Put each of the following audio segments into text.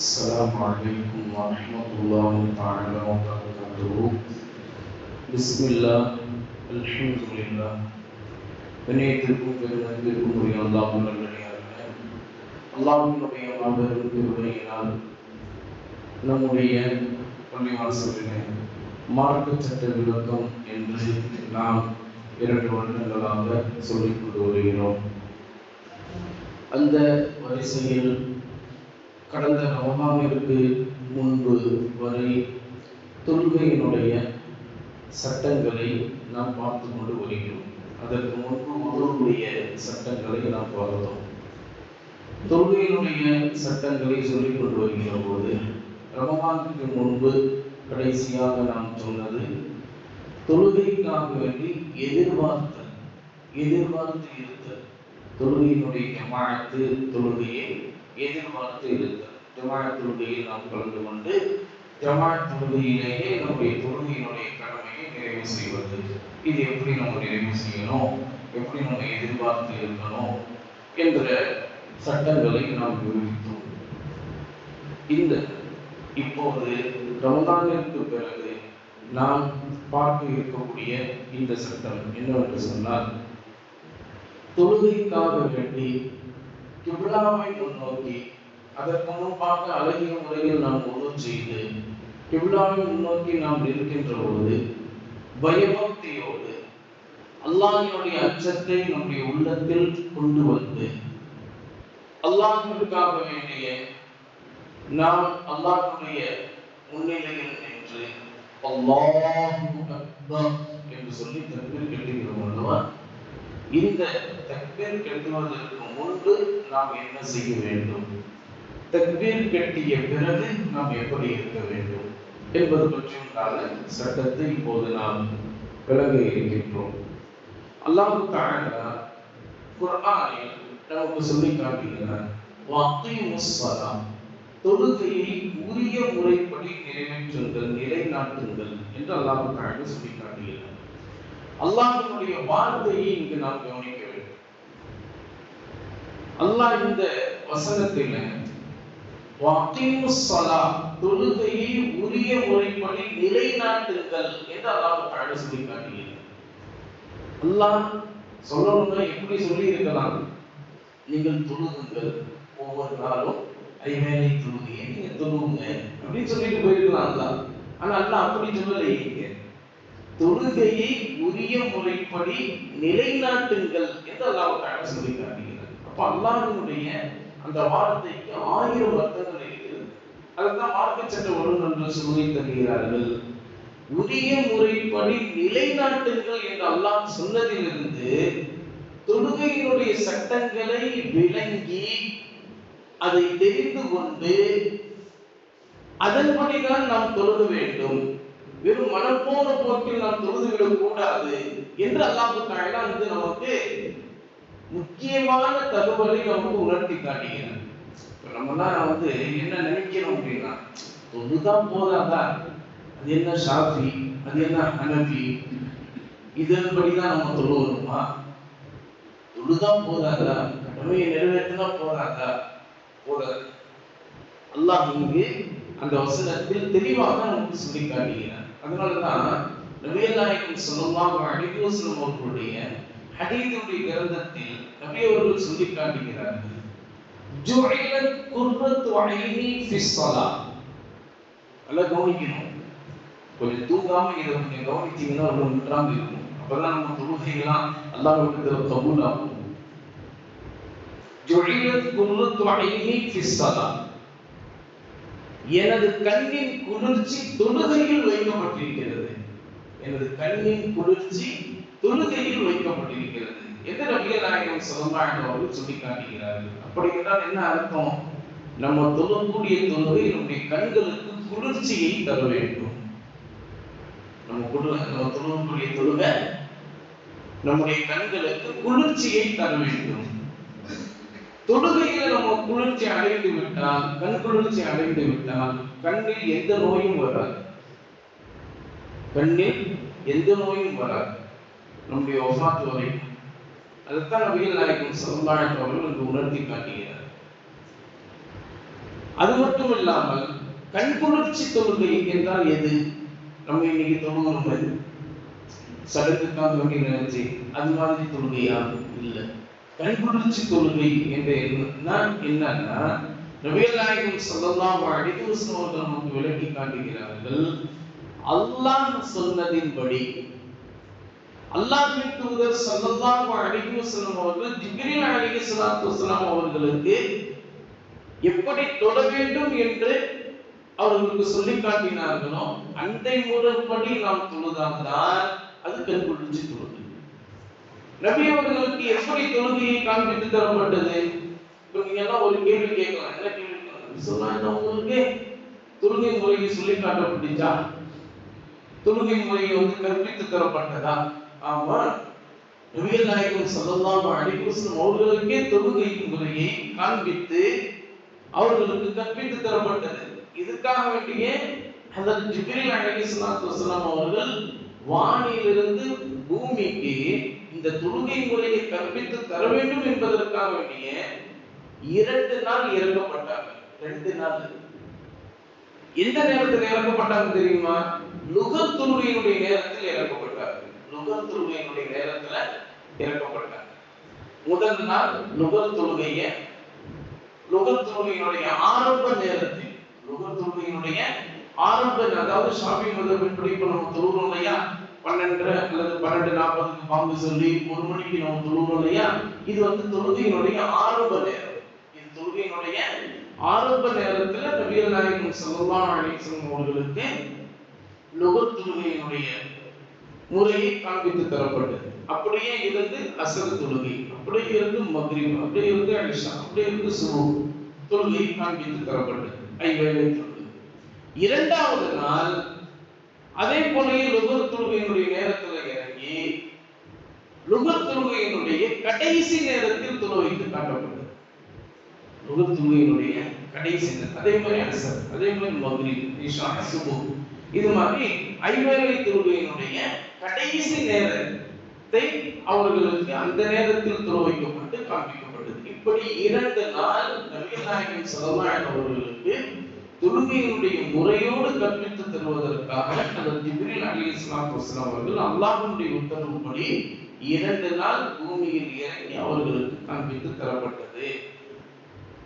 السلام عليكم ورحمة الله تعالى وبركاته بسم الله الحمد لله கணியத்திற்கும் பெருமதிப்பிற்கும் உரிய அல்லாஹ் நல்லடியார்களே அல்லாஹ்வினுடைய மாபெரும் கிருபையினால் நம்முடைய பள்ளிவாசலிலே மார்க்க சட்ட விளக்கம் என்று நாம் இரண்டு வருடங்களாக சொல்லிக் கொண்டு வருகிறோம் அந்த வரிசையில் கடந்த ரமலானிற்கு முன்பு வரை தொழுகையினுடைய சட்டங்களை நாம் பார்த்து கொண்டு வருகிறோம். அதற்கு முன்பு ஒருவருடைய சட்டங்களை நாம் பார்த்தோம். தொழுகையினுடைய சட்டங்களை சொல்லிக் கொண்டு வருகிற போது ரமலானுக்கு முன்பு கடைசியாக நாம் சொன்னது தொழுகைக்காக வேண்டி எதிர்பார்த்தல் எதிர்பார்த்து இருத்தல் தொழுகையினுடைய ஜமாஅத்து தொழுகையை எதிர்பார்த்து இருக்கிறது ஜமாஅத் தொழுகையில் நாம் கலந்து கொண்டு ஜமாஅத் தொழுகையிலேயே நம்முடைய தொழுகையினுடைய கடமையை நிறைவு செய்வது. இது எப்படி நம்ம நிறைவு செய்யணும்? எப்படி நம்ம எதிர்பார்த்து இருக்கணும்? என்ற சட்டங்களை நாம் விவரித்தோம். இந்த இப்போது ரமதானிற்கு பிறகு நாம் பார்க்க இருக்கக்கூடிய இந்த சட்டம் என்னவென்று சொன்னால் தொழுகைக்காக வேண்டி கிபிலாவை முன்னோக்கி அதற்கு முன்பாக அழகிய முறையில் நாம் உதவு செய்து கிபிலாவை முன்னோக்கி நாம் இருக்கின்ற போது பயபக்தியோடு அல்லாஹினுடைய அச்சத்தை நம்முடைய உள்ளத்தில் கொண்டு வந்து அல்லாஹிற்காக வேண்டிய நாம் அல்லாஹுடைய முன்னிலையில் நின்று அல்லாஹு என்று சொல்லி திருப்பி கட்டுகிறோம் அல்லவா? இந்த தக்பீர் கட்டுவதற்கு முன்பு நாம் என்ன செய்ய வேண்டும்? தக்பீர் கட்டிய பிறகு நாம் எப்படி இருக்க வேண்டும்? என்பது பற்றியுண்டான சட்டத்தை இப்போது நாம் விலக இருக்கின்றோம். அல்லாஹு தஆலா குர்ஆனில் நமக்கு சொல்லி காட்டுகிறார் வாக்கையும் தொழுகையை உரிய முறைப்படி நிறைவேற்றுங்கள் நிலைநாட்டுங்கள் என்று அல்லாஹு தஆலா சொல்லி காட்டுகிறார். அல்லாஹினுடைய வார்த்தையை இங்கு நாம் கவனிக்க வேண்டும். அல்லாஹ் இந்த வசனத்தில் தொழுகையை உரிய முறைப்படி நிலைநாட்டுங்கள் என்று அல்லாஹ் தஆலா சொல்லி காட்டுகிறார் அல்லாஹ் சொல்லணும்னா எப்படி சொல்லி இருக்கலாம் நீங்கள் தொழுகுங்கள் ஒவ்வொரு நாளும் ஐவேளை தொழுகையை நீங்க தொழுவுங்க அப்படின்னு சொல்லிட்டு போயிருக்கலாம் அல்லாஹ். ஆனா அல்லாஹ் அப்படி சொல்லலை இங்க தொழுகையை உரிய முறைப்படி நிலைநாட்டுங்கள் என்று அல்லாஹ் தஆலா சொல்லி காட்டுகிறார் அப்ப அல்லாஹினுடைய அந்த வார்த்தைக்கு ஆயிரம் அர்த்தங்கள் இருக்கிறது அதுதான் மார்க்க சென்று வரும் என்று சொல்லி தருகிறார்கள். உரிய முறைப்படி நிலைநாட்டுங்கள் என்று அல்லாஹ் சொன்னதிலிருந்து தொழுகையினுடைய சட்டங்களை விளங்கி அதை தெரிந்து கொண்டு அதன்படிதான் நாம் தொழுக வேண்டும். வெறும் மனப்போன போக்கில் நாம் தொழுதுவிடக் கூடாது என்று அல்லாஹு தாயலா வந்து நமக்கு முக்கியமான தகவலை நமக்கு உணர்த்தி காட்டுகிறார். இப்ப நம்மலாம் வந்து என்ன நினைக்கிறோம் அப்படின்னா தொழுதான் போதாதா? அது என்ன ஷாஃபி? அது என்ன ஹனபி இதன்படிதான் நம்ம தொழுவணுமா தொழுதான் போதாதா? கடமையை நிறைவேற்றினா போதாதா? போதாது அல்லாஹ் இங்கு அந்த வசனத்தில் தெளிவாக நமக்கு சொல்லி காட்டுகிறார். அதனாலதான் நபியல் நாயகம் சொல்லலாம் அடிவசனம் அவர்களுடைய ஹதீதுடைய கிரந்தத்தில் நபி அவர்கள் சொல்லி காட்டுகிறார்கள் ஜுஇலத் குர்ரத்து ஐனி ஃபிஸ் ஸலாத் நல்லா கவனிக்கணும் கொஞ்சம் தூங்காம இதை கொஞ்சம் கவனிச்சீங்கன்னா ஒரு நன்றாக இருக்கும் அப்பதான் நம்ம தொழுகைகளாம் அல்லாஹ்விடத்தில் கபூல் ஆகும் ஜுஇலத் குர்ரத்து ஐனி ஃபிஸ் ஸலாத் எனது கண்ணின் குளிர்ச்சி தொழுகையில் வைக்கப்பட்டிருக்கிறது. எனது கண்ணின் குளிர்ச்சி தொழுகையில் வைக்கப்பட்டிருக்கிறது. எந்த நபிகள் நாயகம் சொல்லலாம் அவர்கள் சொல்லி காட்டுகிறார்கள் அப்படி என்றால் என்ன அர்த்தம்? நம்ம தொழக்கூடிய தொழுகை நம்முடைய கண்களுக்கு குளிர்ச்சியை தர வேண்டும். நம்ம குழு நம்ம தொழக்கூடிய தொழுகை நம்முடைய கண்களுக்கு குளிர்ச்சியை தர வேண்டும். தொழுகையில நம்ம குளிர்ச்சி அடைந்து விட்டால் கண் குளிர்ச்சி அடைந்து விட்டால் கண்ணில் எந்த நோயும் வராது. கண்ணில் எந்த நோயும் வராது. நம்முடைய ஒசாத்து வரைக்கும். அதைத்தான் நபிகள் நாயகம் சல்லாஹ் அவர்கள் இங்கு உணர்த்தி காட்டுகிறார். அது மட்டும் இல்லாமல் கண்குளிர்ச்சி தொழுகை என்றால் எது? நம்ம இன்னைக்கு தொழுகிறோம். சடங்குக்காக வேண்டி நினைச்சு அது மாதிரி தொழுகையா? இல்லை. கண்குளிர்ச்சி தொழுகை என்று என்னன்னா நபிகள் நாயகம் சொல்லலாம் அடித்து அவர்கள் நமக்கு விளக்கி காட்டுகிறார்கள். அல்லாஹ் சொன்னதின்படி அல்லாஹ்வின் தூதர் ஸல்லல்லாஹு அலைஹி வஸல்லம் அவர்கள் ஜிப்ரீல் அலைஹி ஸலாத்து வஸலாம் அவர்களுக்கு எப்படி தொட வேண்டும் என்று அவர்களுக்கு சொல்லி காட்டினார்களோ அந்த முறைப்படி நாம் தொழுதால்தான் அது கண்குளிர்ச்சி தொழுகை நபி அவர்களுக்கு எப்படி தொழுகையை காண்பித்து தரப்பட்டது? இப்போ நீங்க எல்லாம் ஒரு கேள்வி கேட்கலாம். என்ன கேள்வி சொன்னா என்ன உங்களுக்கு? தொழுகை முறையை சொல்லி காட்டப்பட்டுச்சா? தொழுகை முறையை வந்து கற்பித்து தரப்பட்டதா? ஆமா. நபிகள் நாயகம் ஸல்லல்லாஹு அலைஹி வஸல்லம் அவர்களுக்கே தொழுகை முறையை காண்பித்து அவர்களுக்கு கற்பித்து தரப்பட்டது. இதுக்காக வேண்டியே ஹதரத் ஜிப்ரீல் அலைஹிஸ்ஸலாத்து வஸலாம் அவர்கள் வானிலிருந்து பூமிக்கு இந்த தொழுகை முறையை கற்பித்து தர வேண்டும் என்பதற்காக வேண்டிய இரண்டு நாள் இறக்கப்பட்டாங்க. ரெண்டு நாள். எந்த நேரத்தில் இறக்கப்பட்டாங்க தெரியுமா? லுகர் நேரத்தில் இறக்கப்பட்டாங்க. லுகர் தொழுகையினுடைய நேரத்துல இறக்கப்பட்டாங்க. முதல் நாள் லுகர் தொழுகைய தொழுகையினுடைய ஆரம்ப நேரத்தில் லுகர் ஆரம்ப அதாவது ஷாப்பிங் மதபின்படி இப்ப நம்ம தொழுகிறோம் இல்லையா? பன்னெண்டு அல்லது பன்னெண்டு நாற்பதுக்கு பாம்பு சொல்லி ஒரு மணிக்கு நம்ம தொழுகிறோம் இல்லையா? இது வந்து தொழுகையினுடைய ஆரம்ப நேரம். இது தொழுகையினுடைய ஆரம்ப நேரத்துல நபிகள் நாயகம் ஸல்லல்லாஹு அலைஹி அவர்களுக்கு லுகர் தொழுகையினுடைய முறையை காண்பித்து தரப்பட்டது. அப்படியே இருந்து அசர் தொழுகை அப்படியே இருந்து மக்ரிப் அப்படியே இருந்து அலிஷா அப்படியே இருந்து சுரு தொழுகை காண்பித்து தரப்பட்டது. ஐவேளை தொழுகை இரண்டாவது நாள் அதே போலயே லுகர் தொழுகையினுடைய நேரத்துல இறங்கி லுகர் தொழுகையினுடைய கடைசி நேரத்தில் தொழுகைக்கு காட்டப்பட்டது. லுகர் தொழுகையினுடைய கடைசி நேரம். அதே மாதிரி அசர் அதே மாதிரி மதுரை ஈஷா சுபு இது மாதிரி ஐவேளை தொழுகையினுடைய கடைசி நேரத்தை அவர்களுக்கு அந்த நேரத்தில் தொழ வைக்கப்பட்டு காண்பிக்கப்பட்டது. இப்படி இரண்டு நாள் நவீன நாயகன் சதமாயன் அவர்களுக்கு தொழுகையினுடைய முறையோடு கற்பித்து தருவதற்காக அந்த ஜிப்ரீல் அலைஹிஸ்ஸலாத்து வஸலாம் அவர்கள் அல்லாஹனுடைய உத்தரவுப்படி இரண்டு நாள் பூமியில் இறங்கி அவர்களுக்கு காண்பித்து தரப்பட்டது.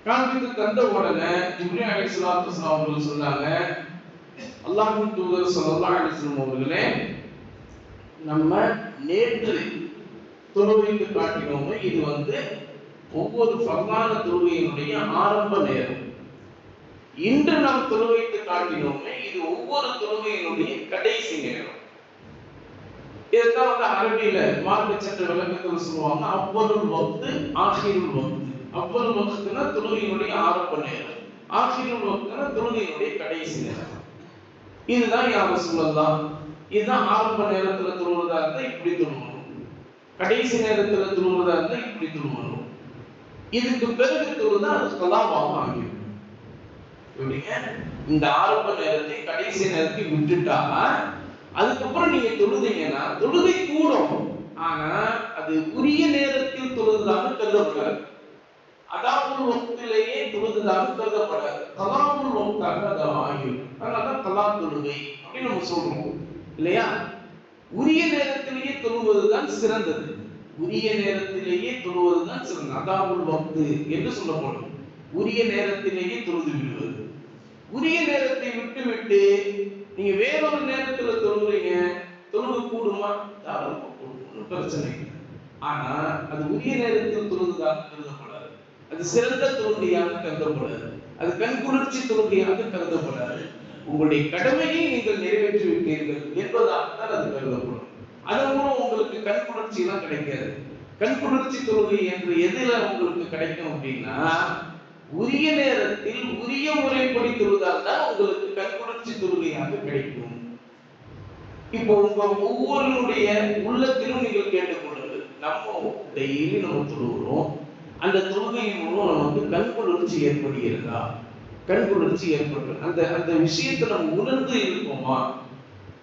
காண்பித்து தந்த உடனே ஜிப்ரீல் அலைஹிஸ்ஸலாத்து வஸலாம் அவர்கள் சொன்னாங்க அல்லாஹின் தூதர் சொல்லா அலைஹி அவர்களே நம்ம நேற்று தொழுகைக்கு காட்டினோமே. இது வந்து ஒவ்வொரு ஃபர்லான தொழுகையினுடைய ஆரம்ப நேரம். இன்று நாம் தொழுகைக்கு காட்டினோமே இது ஒவ்வொரு தொழுகையினுடைய கடைசி நேரம். இதுதான் வந்து அரபியில மார்க்க சட்ட விளக்கத்தில் சொல்லுவாங்க அவ்வளவு வகுத்து ஆஹிருல் வகுத்து அவ்வளவு வகுத்துனா தொழுகையினுடைய ஆரம்ப நேரம். ஆஹிருல் வகுத்துனா தொழுகையினுடைய கடைசி நேரம். இதுதான் யாரும் சொல்லலாம் இதுதான் ஆரம்ப நேரத்துல தொழுவதா இருந்தா இப்படி தொழுவணும் கடைசி நேரத்துல தொழுவதா இருந்தா இப்படி தொழுவணும் இதுக்கு பிறகு தொழுதா அது கலாபாவம் ஆகிடும் இந்த ஆரம்ப நேரத்தை கடைசி நேரத்தை விட்டுட்டா அதுக்கப்புறம் நீங்க தொழுதீங்கன்னா தொழுகை கூடும். ஆனா அது உரிய நேரத்தில் தொழுதுதாக கருதப்படாது. அதாவது வக்திலேயே தொழுதுதாக கருதப்படாது. கலாமுல் வக்தாக அது ஆகும் அதனால தலா தொழுகை அப்படின்னு நம்ம சொல்றோம். இல்லையா? உரிய நேரத்திலேயே தொழுவதுதான் சிறந்தது. உரிய நேரத்திலேயே தொழுவதுதான் சிறந்தது. அதாவுல் வக்து என்று சொல்லப்படும். உரிய நேரத்திலேயே தொழுது விடுவது உரிய நேரத்தை விட்டு விட்டு நீங்க வேறொரு நேரத்துல தொழுகிறீங்க தொழுவு கூடுமா? தாராளமா கூடும் பிரச்சனை இல்லை. ஆனா அது உரிய நேரத்தில் தொழுதுதாக கருதப்படாது. அது சிறந்த தொழுகையாக கருதப்படாது. அது கண்குளிர்ச்சி தொழுகையாக கருதப்படாது. உங்களுடைய கடமையை நீங்கள் நிறைவேற்றி விட்டீர்கள் என்பதாக தான் அது கருதப்படும். அதன் மூலம் உங்களுக்கு கண் குளிர்ச்சி எல்லாம் கிடைக்காது. கண் குளிர்ச்சி தொழுகை என்று எதுல உங்களுக்கு கிடைக்கும் அப்படின்னா உரிய நேரத்தில் உரிய முறைப்படி தொழுதால் தான் உங்களுக்கு கண்குணர்ச்சி தொழுகையாக கிடைக்கும். இப்போ உங்க ஒவ்வொருடைய உள்ளத்திலும் நீங்கள் கேட்டுக்கொள்ளுங்கள். நம்ம டெய்லி நம்ம தொழுகிறோம். அந்த தொழுகையின் மூலம் நமக்கு கண்குளிர்ச்சி ஏற்படுகிறதா? கண்குளிர்ச்சி குளிர்ச்சி அந்த அந்த விஷயத்தை நம்ம உணர்ந்து இருக்கோமா?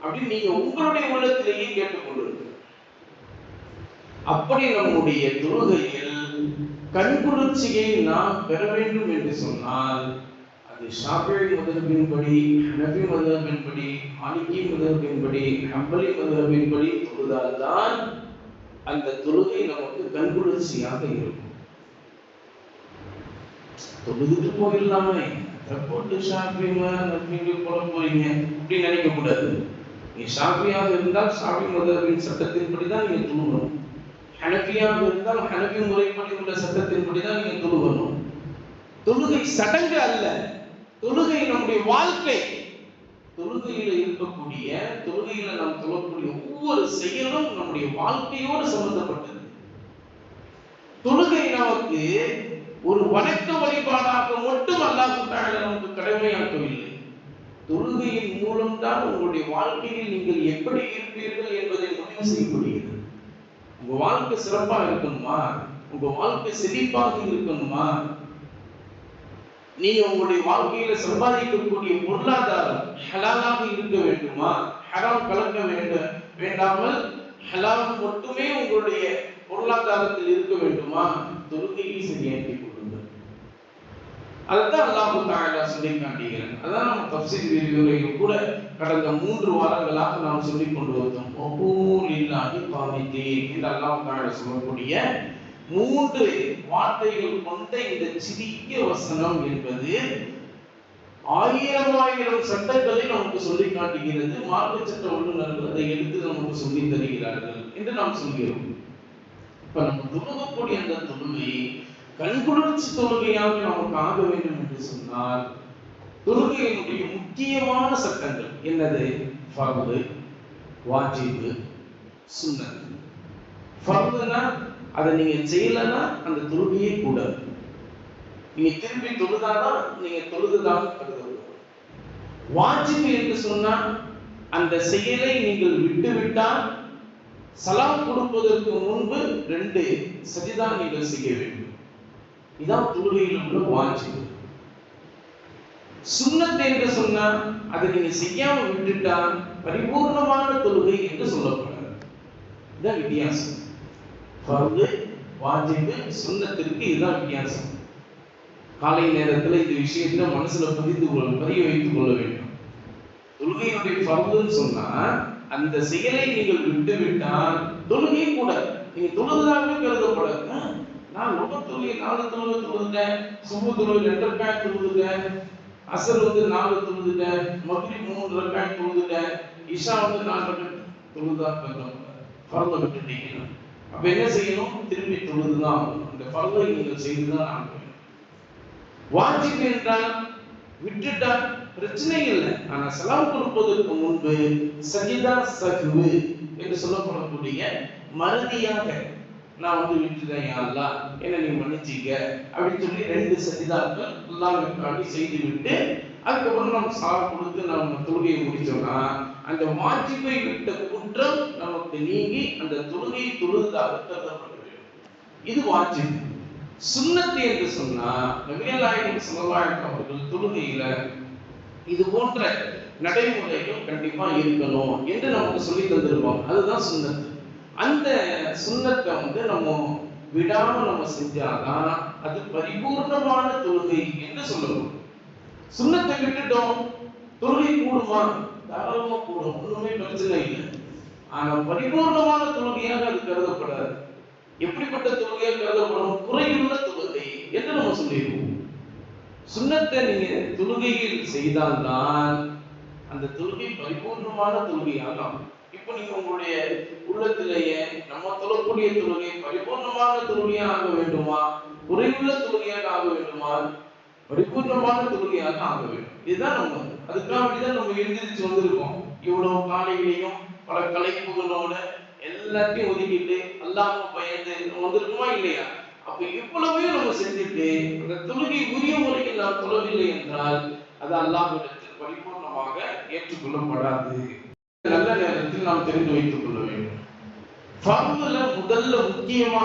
அப்படின்னு நீங்க உங்களுடைய உள்ளத்திலேயே கேட்டுக்கொள்ளுங்கள். அப்படி நம்முடைய தொழுகையில் கண்குளிர்ச்சியை நாம் பெற வேண்டும் என்று சொன்னால் அது அது ஷாஃபிழி நபி ஹனபி மாணிக்கி மாலிகி ஹம்பலி ஹம்பலி தொழுதால் தொழுதால்தான் அந்த தொழுகை நமக்கு கண்குளிர்ச்சியாக இருக்கும். தொழுதுட்டு போயிடலாமே. போட்டு ஷாஃபிமா நபிங்க போல போறீங்க. அப்படின்னு நினைக்க கூடாது. நீ ஷாப்பியாக இருந்தால் ஷாப்பிங் மதரபின் சட்டத்தின்படி தான் நீங்க தொழுகணும். ஹனபியாக இருந்தால் ஹனபி முறைப்படி உள்ள சட்டத்தின்படி தான் நீங்க தொழுகணும். தொழுகை சடங்கு அல்ல. தொழுகை நம்முடைய வாழ்க்கை. தொழுகையில இருக்கக்கூடிய தொழுகையில நாம் தொழக்கூடிய ஒவ்வொரு செயலும் நம்முடைய வாழ்க்கையோடு சம்பந்தப்பட்டது. தொழுகை நமக்கு ஒரு வணக்க வழிபாடாக மட்டும் அல்லாஹ் நமக்கு கடமையாக்கவில்லை. தொழுகையின் மூலம்தான் உங்களுடைய வாழ்க்கையில் நீங்கள் எப்படி இருப்பீர்கள் என்பதை முடிவு செய்யப்படுகிறது. உங்க வாழ்க்கை சிறப்பா இருக்கணுமா? உங்க வாழ்க்கை செழிப்பாக இருக்கணுமா? நீங்க உங்களுடைய வாழ்க்கையில சம்பாதிக்கக்கூடிய பொருளாதாரம் ஹலாலாக இருக்க வேண்டுமா? ஹராம் கலக்க வேண்ட வேண்டாமல் ஹலால் மட்டுமே உங்களுடைய பொருளாதாரத்தில் இருக்க வேண்டுமா? தொழுகையை சரியாக்கி அதுதான் அல்லாஹு தாலா சொல்லி காட்டுகிறேன் அதான் நம்ம தப்சீர் விரிவுரையில் கூட கடந்த மூன்று வாரங்களாக நாம் சொல்லி கொண்டு வந்தோம். ஒவ்வொரு இல்லாது பாவித்தே என்று அல்லாஹு தாலா சொல்லக்கூடிய மூன்று வார்த்தைகள் கொண்ட இந்த சிறிய வசனம் என்பது ஆயிரம் ஆயிரம் சட்டங்களை நமக்கு சொல்லி காட்டுகிறது. மார்க்க சட்ட வல்லுநர்கள் அதை எடுத்து நமக்கு சொல்லி தருகிறார்கள் என்று நாம் சொல்கிறோம். இப்ப நம்ம தொழுகக்கூடிய அந்த தொழுகை கண்குளிர்ச்சி தொழுகையாக நமக்கு ஆக வேண்டும் என்று சொன்னால் தொழுகையினுடைய முக்கியமான சட்டங்கள் என்னது? ஃபர்து வாஜிபு சுன்னத் ஃபர்துனா அதை நீங்க செய்யலைன்னா அந்த தொழுகையே கூடாது. நீங்க திரும்பி தொழுதாதான் நீங்க தொழுதுதாக கருதப்படும் வாஜிபு என்று சொன்னால் அந்த செயலை நீங்கள் விட்டுவிட்டால் சலாம் கொடுப்பதற்கு முன்பு ரெண்டு சதிதான் நீங்கள் செய்ய வேண்டும். இதான் தொழுகையில் உள்ள வாஜிபு சுன்னத் என்று சொன்னா அதை நீங்க செய்யாம விட்டுட்டா பரிபூர்ணமான தொழுகை என்று சொல்லப்படுறது இதான் வித்தியாசம். பருந்து வாஜிபு சுண்ணத்திற்கு இதுதான் வித்தியாசம். காலை நேரத்துல இந்த விஷயத்தை மனசுல பதிந்து கொள்ள பதிய வைத்துக் கொள்ள வேண்டும். தொழுகையுடைய ஃபர்துன்னு சொன்னா அந்த செயலை நீங்கள் விட்டு விட்டால் தொழுகை கூட நீங்க தொழுதாகவே கருதப்படாது. நான் ரொம்ப தொழுகை நாலு தொழில் தொழுதுட்டேன் சுப தொழில் ரெண்டு ரக்காய் தொழுதுட்டேன் அசர் வந்து நாலு தொழுதுட்டேன் மதுரை மூணு ரக்காய் தொழுதுட்டேன் இஷா வந்து நாலு ரக்காய் தொழுதா கருதப்படாது ஃபர்தை விட்டுட்டீங்கன்னா அப்ப என்ன செய்யணும்? திரும்பி தொழுதுதான் இந்த அந்த நீங்கள் செய்துதான் ஆகணும். வாஜிப் என்றால் விட்டுட்டா பிரச்சனை இல்லை. ஆனா செலவு கொடுப்பதற்கு முன்பு சகிதா சகுவு என்று சொல்லப்படக்கூடிய மறதியாக நான் வந்து விட்டுட்டேன் யாரெல்லாம் என்ன நீ மன்னிச்சிக்க அப்படின்னு சொல்லி ரெண்டு சஜிதாக்கள் அல்லாஹ்வுக்காண்டி செய்து விட்டு அதுக்கப்புறம் நம்ம சால் கொடுத்து நம்ம தொழுகையை முடிச்சோம்னா அந்த வாஜிப்பை விட்ட குற்றம் நமக்கு நீங்கி அந்த தொழுகையை தொழுதாக கருதப்பட வேண்டும். இது வாஜிப். சுண்ணத்து என்று சொன்னா நபியல்லாயிரம் சமுதாயம் அவர்கள் தொழுகையில இது போன்ற நடைமுறைகள் கண்டிப்பா இருக்கணும் என்று நமக்கு சொல்லி தந்திருப்போம் அதுதான் சுண்ணத்து அந்த சுண்ணத்தை வந்து நம்ம விடாம நம்ம செஞ்சாதான் அது பரிபூர்ணமான தொழுகை என்று சொல்லணும் சுண்ணத்தை விட்டுட்டோம் தொழுகை கூடுமா? தாராளமா கூடும் ஒண்ணுமே பிரச்சனை இல்லை. ஆனா பரிபூர்ணமான தொழுகையாக அது கருதப்படாது. எப்படிப்பட்ட தொழுகையாக கருதப்படும்? குறையுள்ள தொழுகை என்று நம்ம சொல்லிடுவோம். சுண்ணத்தை நீங்க தொழுகையில் செய்தால்தான் அந்த தொழுகை பரிபூர்ணமான தொழுகையாக ஆகும். இப்போ நீங்க உங்களுடைய உள்ளத்திலேயே நம்ம தொழக்கூடிய தொழுகை பரிபூர்ணமான தொழுகையாக ஆக வேண்டுமா? குறைவுள்ள தொழுகையாக ஆக வேண்டுமா? பரிபூர்ணமான தொழுகையாக ஆக வேண்டும். இதுதான் நம்ம அதுக்காக வேண்டிதான் நம்ம எழுந்திரிச்சு வந்திருக்கோம். இவ்வளவு காலைகளையும் பல கலைப்புகளோட எல்லாத்தையும் ஒதுக்கிட்டு அல்லாம பயந்து நம்ம வந்திருக்கோமா இல்லையா? அப்ப இவ்வளவையும் நம்ம செஞ்சுட்டு அந்த தொழுகை உரிய முறையில் நாம் தொழவில்லை என்றால் அது அல்லாஹ்விடத்தில் பரிபூர்ணமாக ஏற்றுக்கொள்ளப்படாது. நல்ல நேரத்தில் நாம் தெரிந்து வைத்துக் கொள்ள வேண்டும். ஃபர்துல முதல்ல முக்கியமா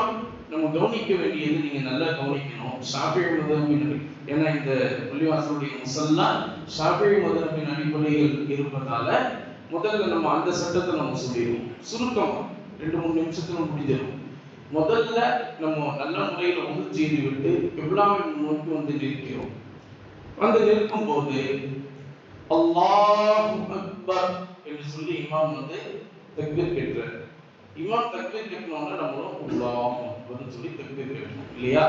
நம்ம கவனிக்க வேண்டியது நீங்க நல்லா கவனிக்கணும். ஷாஃபிழி மதமின் ஏன்னா இந்த பள்ளிவாசலுடைய முசல்லா ஷாஃபிழி மதமின் அடிப்படையில் இருப்பதால முதல்ல நம்ம அந்த சட்டத்தை நம்ம சொல்லிடுவோம். சுருக்கமா ரெண்டு மூணு நிமிஷத்துல முடிஞ்சிடும். முதல்ல நம்ம நல்ல முறையில் ஒன்று செய்து விட்டு எவ்வளவு நோக்கி வந்து நிற்கிறோம். வந்து நிற்கும் போது அல்லாஹ் அக்பர் என்று சொல்லி இமாம் வந்து தக்பீர் கேட்கிறார். இமாம் தக்பீர் கேட்கணும்னா நம்மளும் அல்லாஹ் அப்படின்னு சொல்லி தக்பீர் கேட்கணும் இல்லையா?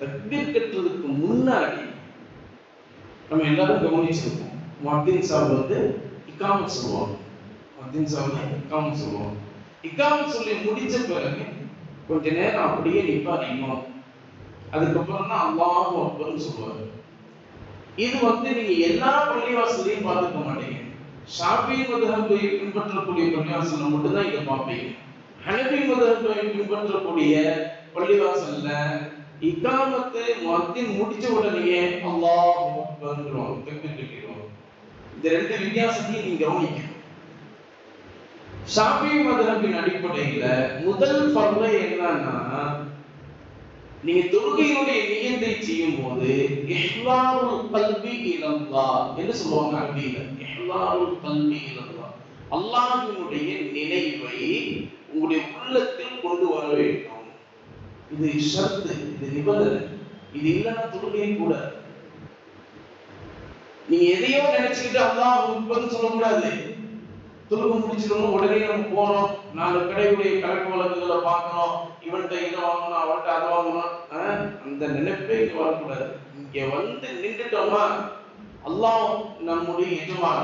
தக்பீர் கட்டுறதுக்கு முன்னாடி நம்ம எல்லாரும் கவனிச்சிருப்போம். மத்தின் சாப் வந்து இக்காம சொல்லுவாங்க. மத்தின் சாப் இக்காம சொல்லுவாங்க. இக்காம சொல்லி முடிச்ச பிறகு கொஞ்ச நேரம் அப்படியே நிப்பார் இமாம். அதுக்கப்புறம் தான் அல்லாஹ் அக்பர்னு சொல்லுவாரு. இது வந்து நீங்க எல்லா பள்ளிவாசலையும் பார்த்துக்க மாட்டீங்க. ஷாபி மதுஹபை பின்பற்றக்கூடிய பள்ளிவாசல்ல மட்டும்தான் இதை பார்ப்பீங்க ஹனபி மதுஹபை பின்பற்றக்கூடிய பள்ளிவாசல்ல இக்காமத்து மத்தின் முடிச்ச உடனேயே அல்லாஹ் அக்பர்ங்கிறோம் தக்பீர் இந்த ரெண்டு வித்தியாசத்தையும் நீங்க கவனிக்கணும். ஷாபி மதுஹபின் அடிப்படையில முதல் பருவ என்னன்னா நீங்க தொழுகையுடைய நியத்தை செய்யும் போது இஹ்லாருல் கல்வி இலல்லா என்று சொல்லுவாங்க அரபியில இஹ்லாருல் கல்வி இலல்லா அல்லாஹ்வினுடைய நினைவை உங்களுடைய உள்ளத்தில் கொண்டு வர வேண்டும். இது ஷர்த்து இது நிபந்தனை. இது இல்லைன்னா தொழுகை கூட. நீங்க எதையோ நினைச்சுக்கிட்டு அல்லாஹ் சொல்ல சொல்லக்கூடாது. தொழுகை முடிச்சிடணும் உடனே நம்ம போனோம் நாலு கடைக்குடைய கணக்கு வழக்குகளை பார்க்கணும். இவன்கிட்ட இதை வாங்கணும் அவன்கிட்ட அதை வாங்கணும். அந்த நினைப்பே இங்க வரக்கூடாது. இங்க வந்து நின்றுட்டோமா அல்லாஹ் நம்முடைய எஜமான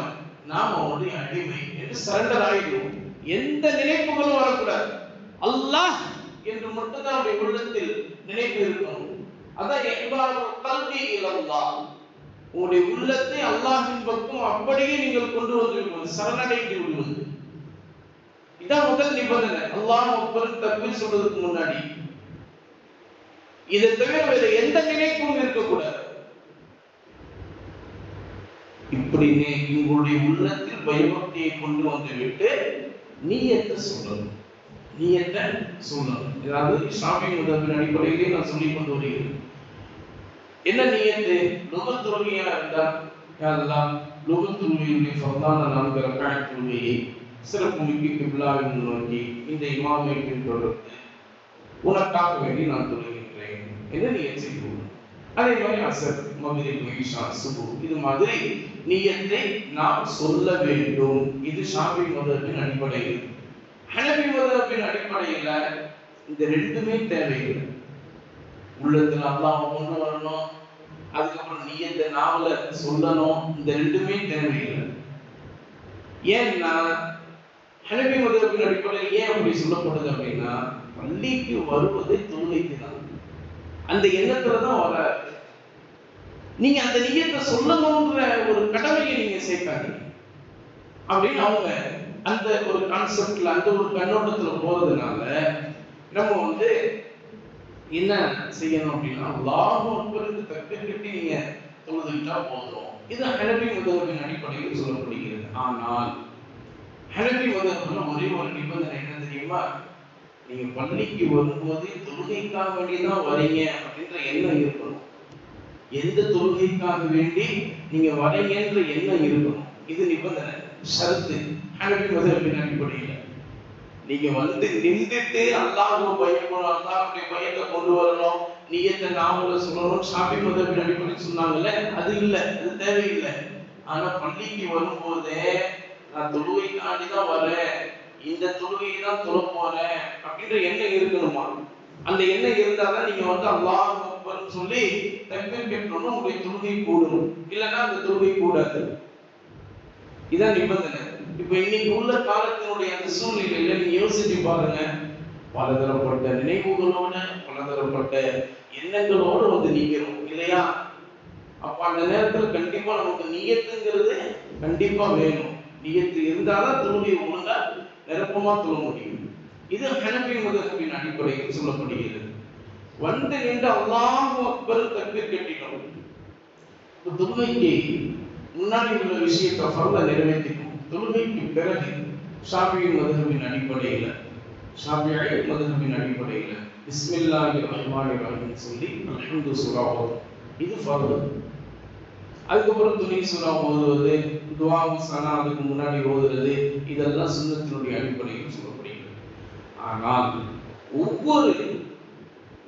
நாம் அவனுடைய அடிமை என்று சரண்டர் ஆகிடுவோம் எந்த நினைப்புகளும் வரக்கூடாது. அல்லாஹ் என்று மட்டும்தான் அவருடைய உள்ளத்தில் நினைப்பு இருக்கணும். அதான் எவ்வாறு கல்வி இழந்தால் உங்களுடைய உள்ளத்தை அல்லாஹின் பக்கம் அப்படியே நீங்கள் கொண்டு வந்து விடுவது சரணடைந்து விடுவது இதான் முதல் நிபந்தனை. அல்லாஹ் அக்பர் தக்பீர் சொல்றதுக்கு முன்னாடி. இதை தவிர வேற எந்த நினைப்பும் இருக்கக்கூடாது. இப்படி உங்களுடைய உள்ளத்தில் பயபக்தியை கொண்டு வந்து விட்டு நீயத்தை சொல்லணும். நீயத்தை சொல்லணும். அதாவது ஷாமி முதலின் அடிப்படையிலே நான் சொல்லிக் கொண்டு வருகிறேன். என்ன நியத்து? லுகத் தொழுகையா இருந்தா யாரெல்லாம் லுகத் தொழுகையுடைய சொந்தான நான்கு ரக்காய தொழுகையை சிறப்பு மிக்க கிப்லாவை இந்த இமாமை பின்தொடர்ந்து உனக்காக வேண்டி நான் தொழுகின்றேன் என்று நீ செய்வோம் அதே மாதிரி அசர் மகிரிப் இஷா சுபு இது மாதிரி நியத்தை நாம் சொல்ல வேண்டும். இது ஷாபி மதத்தின் அடிப்படையில். ஹனபி மதத்தின் அடிப்படையில் இந்த ரெண்டுமே தேவையில்லை. உள்ளத்துல அல்லாஹ் கொண்டு வரணும். அதுக்கப்புறம் நீயத்தை நாவல சொல்லணும். இந்த ரெண்டுமே தேவையில்லை. ஏன்னா ஹனபி மதத்தின் அடிப்படையில் ஏன் அப்படி சொல்லப்படுது அப்படின்னா பள்ளிக்கு வருவது தொழுகைக்கு தான். அந்த எண்ணத்துல தான் வராது நீங்க அந்த நியத்தை சொல்லணுன்ற ஒரு கடமையை நீங்க சேர்க்காதீங்க. அப்படின்னு அவங்க அந்த ஒரு கான்செப்ட்ல அந்த ஒரு கண்ணோட்டத்துல போறதுனால நம்ம வந்து என்ன செய்யணும் அப்படின்னா லாபம் அக்பருக்கு தக்கர் கட்டி நீங்க தொழுதுகிட்டா போதும். இது ஹனபி மதத்தின் அடிப்படையில் சொல்லப்படுகிறது. ஆனால் ஹனபி மதத்துல ஒரே ஒரு நிபந்தனை என்ன தெரியுமா? நீங்க பள்ளிக்கு வரும்போது தொழுகைக்காக வேண்டிதான் வரீங்க அப்படின்ற எண்ணம் இருக்கணும். எந்த தொழுகைக்காக வேண்டி நீங்க வரீங்கன்ற எண்ணம் இருக்கணும். இது நிபந்தனை. ஷரத்து ஹனபி மதத்தின் அடிப்படையில். நீங்க வந்து நின்றுட்டு அல்லாஹ்வை பயப்படணும் அல்லாஹ்வுடைய பயத்தை கொண்டு வரணும் நீயத்தை நாமல சொல்லணும் ஷாபி மதத்தின் பண்ணி சொன்னாங்கல்ல? அது இல்ல அது தேவையில்லை. ஆனா பள்ளிக்கு வரும்போதே நான் தொழுகைக்காண்டி தான் வரேன். இந்த தொழுகையை தான் தொழ போறேன் அப்படின்ற எண்ணம் இருக்கணுமா? அந்த எண்ணம் இருந்தாதான் நீங்க வந்து அல்லாஹ் அக்பர்னு சொல்லி தக்பீர் கேட்கணும் உங்களுடைய தொழுகை கூடணும் இல்லைன்னா அந்த தொழுகை கூடாது. இதான் நிபந்தனை. இப்ப இன்னைக்கு உள்ள காலத்தினுடைய அந்த சூழ்நிலையில நீங்க யோசிச்சு பாருங்க பலதரப்பட்ட நினைவுகளோட பலதரப்பட்ட எண்ணங்களோட வந்து நிக்கிறோம் இல்லையா அப்ப அந்த நேரத்துல கண்டிப்பா நமக்கு நியத்துங்கிறது கண்டிப்பா வேணும் நியத்து இருந்தாதான் தொழுகை ஒழுங்கா நிரப்பமா தொழ முடியும் இது ஹனபி மதகபின் அடிப்படையில் சொல்லப்படுகிறது வந்து நின்று அல்லாஹ் அக்பர் தக்பீர் கட்டிட்டோம் இப்ப தொழுகைக்கு முன்னாடி உள்ள விஷயத்தை ஃபர்ல நிறைவேற்றிக்கும் தொழுகைக்கு பிறகு ஷாபிய மதுகவின் அடிப்படையில் ஷாஃபிஐ மதுகவின் அடிப்படையில் இஸ்மில்லாஹி ரஹ்மானி ரஹீம் சொல்லி அல்ஹம்து சூரா ஓதும் இது ஃபர்து. அதுக்கப்புறம் துணி சூரா ஓதுவது துவாவு சனா அதுக்கு முன்னாடி ஓதுறது இதெல்லாம் சுன்னத்தினுடைய அடிப்படையில் சொல்லப்படுகிறது. ஆனால் ஒவ்வொரு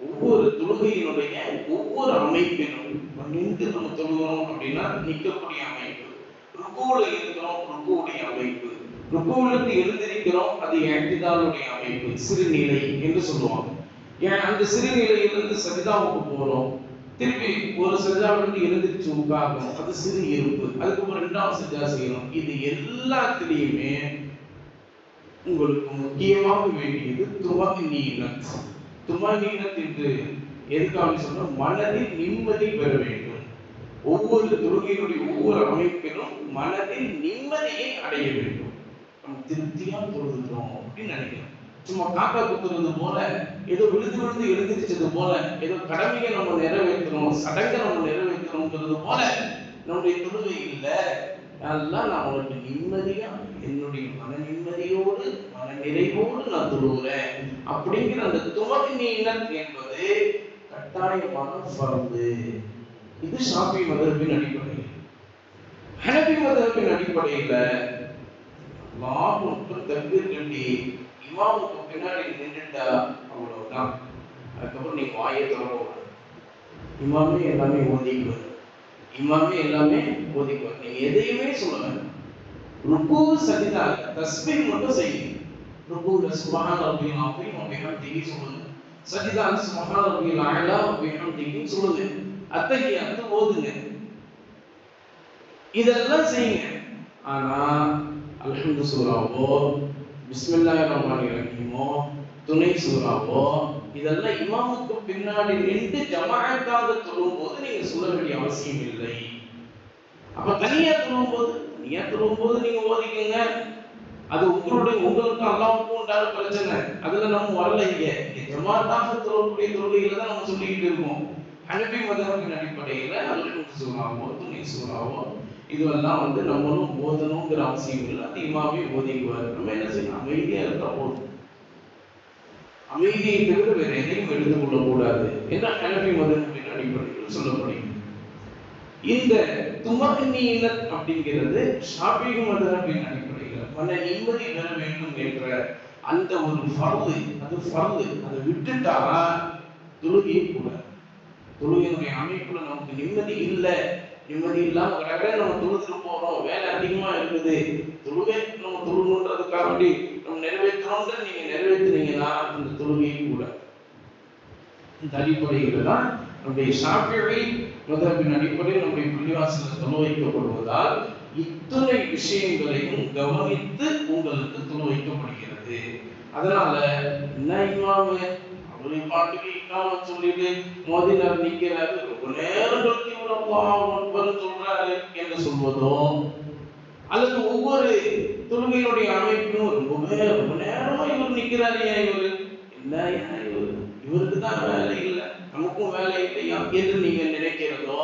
ஒவ்வொரு தொழுகையினுடைய ஒவ்வொரு அமைப்பிலும் நின்று நம்ம தொழுகிறோம் அப்படின்னா நிற்கக்கூடிய அமைப்பு ருக்குவுல இருக்கிறோம் ருக்குவுடைய அமைப்பு. ருக்குவிலிருந்து எழுந்திருக்கிறோம் அது ஏற்றிதானுடைய அமைப்பு சிறுநிலை என்று சொல்லுவாங்க. ஏன் அந்த சிறுநிலையிலிருந்து சரிதாவுக்கு போறோம். திருப்பி ஒரு சஜாவிலிருந்து எழுந்திரிச்சு உட்காரணும் அது சிறு இருப்பு அதுக்கப்புறம் ரெண்டாவது சஜா செய்யணும். இது எல்லாத்திலையுமே உங்களுக்கு முக்கியமாக வேண்டியது துமகினீனத் துமகினத் என்று எதுக்காக சொன்னா மனதில் நிம்மதி பெற வேண்டும். ஒவ்வொரு தொழுகையினுடைய ஒவ்வொரு அமைப்பிலும் மனதில் நிம்மதியை அடைய வேண்டும். நம்ம திருப்தியா தொழுகிறோம் அப்படின்னு நினைக்கிறோம். சும்மா காக்கா குத்துறது போல ஏதோ விழுந்து விழுந்து எழுந்திருச்சது போல ஏதோ கடமையை நம்ம நிறைவேற்றணும் சடங்கை நம்ம நிறைவேற்றணுங்கிறது போல நம்முடைய தொழுகை இல்லை. அதெல்லாம் நான் உனக்கு நிம்மதியா என்னுடைய மன நிம்மதியோடு மன நிறைவோடு நான் தொழுகிறேன் அப்படிங்கிற அந்த துவகினீனர் என்பது கட்டாயமான பரவு இது சாப்பி மதரபின் அடிப்படையில். ஹனபி மதரபின் அடிப்படையில் லாபுக்கு மட்டும் கட்டி இமாமுக்கு பின்னாடி நின்றுட்டா அவ்வளவுதான். அதுக்கப்புறம் நீ வாயை திறக்க இமாமே எல்லாமே ஓதிக்குவார். இமாமே எல்லாமே ஓதிக்குவார். நீங்க எதையுமே சொல்லுங்க ருக்கு சஜிதா தஸ்பீர் மட்டும் செய்யுங்க ருக்குல சுபஹான ரப்பில் அஸீம் வ பிஹம்திஹி சொல்லுங்க சஜிதா சுபஹான ரப்பில் அலா வ சொல்லுங்க அத்தகைய வந்து ஓதுங்க இதெல்லாம் செய்யுங்க. ஆனா அல்ஹம்து சூராவோ பிஸ்மில்லாஹிர் ரஹ்மானிர் ரஹீமோ துணை சூறாவோ இதெல்லாம் இமாமுக்கு பின்னாடி நின்று ஜமாஅத்தாக தொழும்போது நீங்க சொல்ல வேண்டிய அவசியம் இல்லை. அப்ப தனியா தொழும்போது தனியா தொழும்போது நீங்க ஓதிக்கங்க. அது உங்களுடைய உங்களுக்கும் அல்லாவுக்கும் உண்டான பிரச்சனை. அதுல நம்ம வரல இங்க. இங்க ஜமாத்தாக தொழக்கூடிய தொழுகையில தான் நம்ம சொல்லிக்கிட்டு இருக்கோம். ஹனபி மதத்தின் அடிப்படையில அல்ஹம்து சூறாவோ துணை சூறாவோ இதுவெல்லாம் வந்து நம்மளும் ஓதணுங்கிற அவசியம் இல்லை. அதிகமாவே ஓதிக்குவார். நம்ம என்ன செய்யணும்? அமைதியா இருந்தா போதும் அமைதியை தவிர வேற எதையும் எடுத்துக் கொள்ளக்கூடாது என்ன ஹனபி மதத்தின் அடிப்படையில் சொல்லப்படுகிறது இந்த துமக்னீனத் அப்படிங்கிறது ஷாபிக மதத்தின் அடிப்படையில் பல நிம்மதி பெற வேண்டும் என்ற அந்த ஒரு ஃபர்து அது ஃபர்து அதை விட்டுட்டா தொழுகை கூட. தொழுகையினுடைய அமைப்புல நமக்கு நிம்மதி இல்லை. நிம்மதி இல்லாம கடற்கரை நம்ம தொழுதுட்டு போறோம். வேலை அதிகமா இருக்குது. தொழுகை நம்ம தொழுகணுன்றதுக்காக வேண்டி நம்ம நிறைவேற்றணும்ன்ற நீங்க நிறைவேற்றினீங்கன்னா அந்த தொழுகையை கூட. இந்த அடிப்படையில தான் நம்முடைய சாப்பிழை முதற்கின் அடிப்படையில் நம்முடைய பள்ளிவாசல தொழு வைக்கப்படுவதால் இத்துணை விஷயங்களையும் கவனித்து உங்களுக்கு தொழு வைக்கப்படுகிறது. அதனால என்ன இமாமு? அவரு பாட்டுக்கு இக்காம சொல்லிட்டு மோதினார் நிக்கிறாரு. ரொம்ப நேரம் கழிச்சு இவ்வளவு அல்லாஹ் சொல்றாரு என்று சொல்வதோ அல்லது ஒவ்வொரு தொழுகையினுடைய அமைப்பிலும் ரொம்ப நேரம் ரொம்ப நேரமா இவர் நிக்கிறாரு ஏன் இவரு? என்ன ஏன் இவரு? இவருக்கு தான் வேலை இல்லை. நமக்கும் வேலை இல்லையா என்று நீங்க நினைக்கிறதோ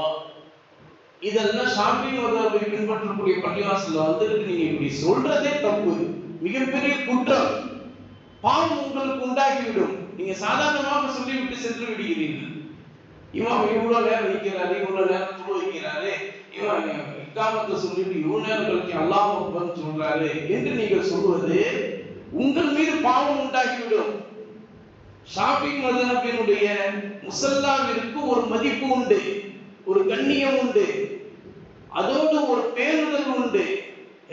இதெல்லாம் ஷாப்பி மதத்தை பின்பற்றக்கூடிய பள்ளிவாசல்ல வந்துட்டு நீங்க இப்படி சொல்றதே தப்பு. மிகப்பெரிய குற்றம். பாவம் உங்களுக்கு உண்டாக்கிவிடும். நீங்க சாதாரணமாக சொல்லிவிட்டு சென்று விடுகிறீர்கள். இவன் இவ்வளவு நேரம் நிற்கிறாரு இவ்வளவு நேரம் துணு வைக்கிறாரு. இவன் இக்காமத்தை சொல்லிட்டு இவ்வளவு நேரம் கழிச்சு அல்லாமல் சொல்றாரு என்று நீங்கள் சொல்வது உங்கள் மீது பாவம் உண்டாகிவிடும் ஷாப்பிங் மதனப்பினுடைய முசல்லாவிற்கு ஒரு மதிப்பு உண்டு ஒரு கண்ணியம் உண்டு. அதோடு ஒரு பேருதல் உண்டு.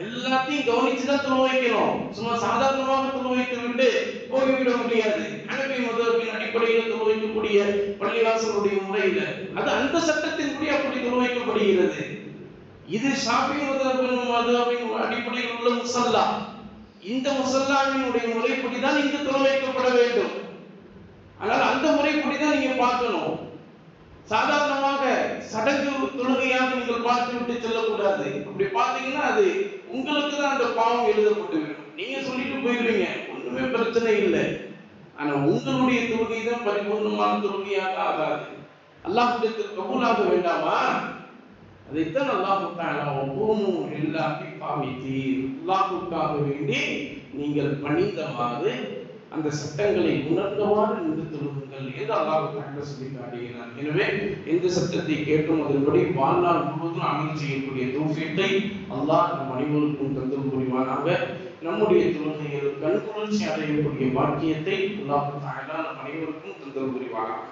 எல்லாத்தையும் கவனிச்சுதான் துணை வைக்கணும். சும்மா சாதாரணமாக துணை வைத்து விட்டு போய்விட முடியாது. அனபி மதத்தின் அடிப்படையில் துணை வைக்கக்கூடிய பள்ளிவாசலுடைய முறையில அது அந்த சட்டத்தின்படி அப்படி துணை வைக்கப்படுகிறது. இது ஷாப்பிங் மதத்தின் மதத்தின் அடிப்படையில் உள்ள முசல்லா. இந்த முசல்லாவினுடைய முறைப்படி தான் இங்கு துணை வைக்கப்பட வேண்டும். ஆனால் அந்த முறைப்படி தான் நீங்க பார்க்கணும். சாதாரணமாக சடங்கு தொழுகையாக நீங்கள் பார்த்து விட்டு செல்லக்கூடாது. அப்படி பார்த்தீங்கன்னா அது உங்களுக்கு தான் அந்த பாவம் எழுதப்பட்டு விடும். நீங்க சொல்லிட்டு போயிடுவீங்க. ஒண்ணுமே பிரச்சனை இல்லை. ஆனா உங்களுடைய தொழுகை தான் பரிபூர்ணமான தொழுகையாக ஆகாது. அல்லாஹிடத்தில் கபூலாக வேண்டாமா? அதைத்தான் அல்லாஹு தாலா ஒவ்வொன்றும் எல்லாமே பாவித்தீர். அல்லாஹுக்காக வேண்டி நீங்கள் பணிந்தவாறு அந்த சட்டங்களை உணர்ந்தவாறு நின்று தொழுகுங்கள். என்று அல்லாஹ் சொல்லி காட்டுகிறார். எனவே எந்த சட்டத்தை கேட்டும். அதன்படி வாழ்நாள் முழுவதும் அமல் செய்யக்கூடிய தௌஃபீட்டை அல்லாஹ் நம் அனைவருக்கும் தந்து புரிவானாக. நம்முடைய தொழுகையில் கண்குளிர்ச்சி அடையக்கூடிய பாக்கியத்தை அல்லாஹ் தாலா நம் அனைவருக்கும் தந்து புரிவானாக.